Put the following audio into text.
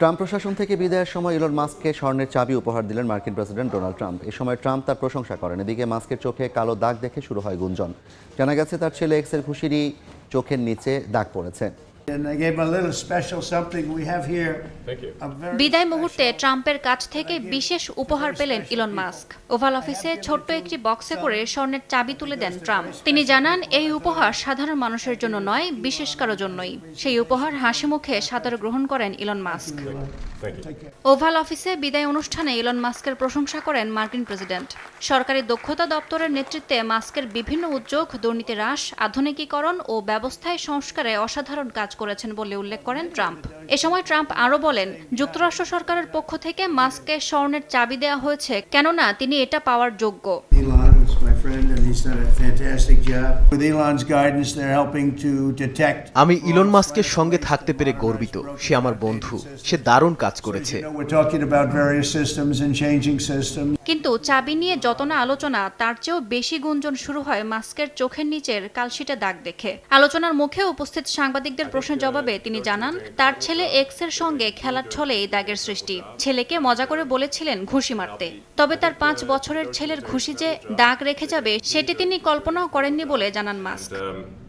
Trump প্রশাসন থেকে বিদায়ের সময় ইলন মাস্ককে স্বর্ণের চাবি উপহার দিলেন মার্কিন প্রেসিডেন্ট ডোনাল্ড ট্রাম্প। এ সময় ট্রাম্প তার প্রশংসা করেন। এদিকে মাস্কের চোখে কালো দাগ দেখে শুরু হয় গুঞ্জন। জানা গেছে তার ছেলে এক্সের খুশিরই চোখের নিচে দাগ পড়েছে। And I gave him a little special something we have here. Thank you. A very বিদায় মুহূর্তে ট্রাম্পের কাছ থেকে বিশেষ উপহার পেলেন ইলন মাস্ক ওভাল অফিসে ছোট্ট একটি বক্সে করে স্বর্ণের চাবি তুলে দেন ট্রাম্প। তিনি জানান এই উপহার সাধারণ মানুষের জন্য নয় বিশেষ কারও জন্যই। সেই উপহার হাসি মুখে সাদর গ্রহণ করেন ইলন মাস্ক ওভাল অফিসে বিদায় অনুষ্ঠানে ইলন মাস্কের প্রশংসা করেন মার্কিন প্রেসিডেন্ট। সরকারি দক্ষতা দপ্তরের নেতৃত্বে মাস্কের বিভিন্ন উদ্যোগ দুর্নীতি হ্রাস আধুনিকীকরণ ও ব্যবস্থায় সংস্কারে অসাধারণ কাজ করেছেন বলে উল্লেখ করেন ট্রাম্প। এ সময় ট্রাম্প আরও বলেন, যুক্তরাষ্ট্র সরকারের পক্ষ থেকে মাস্ককে স্বর্ণের চাবি দেওয়া হয়েছে, কেননা তিনি এটা পাওয়ার যোগ্য। Elon my friend and he's done a fantastic job. With Elon's guidance, they're helping to detect. আমি ইলন মাস্কের সঙ্গে থাকতে পেরে গর্বিত সে আমার বন্ধু সে দারুণ কাজ করেছে You know, we're talking about various systems and changing systems. কিন্তু চাবি নিয়ে যত না আলোচনা তার চেয়েও বেশি গুঞ্জন শুরু হয় মাস্কের চোখের নিচের কালশিটে দাগ দেখে আলোচনার মুখে উপস্থিত সাংবাদিকদের প্রশ্নের জবাবে তিনি জানান তার ছেলে এক্সের সঙ্গে খেলার ছলে এই দাগের সৃষ্টি ছেলেকে মজা করে বলেছিলেন ঘুষি মারতে তবে তার পাঁচ বছরের ছেলের ঘুষি যে দাগ রেখে যাবে সেটি তিনি কল্পনাও করেননি বলে জানান মাস্ক। Um,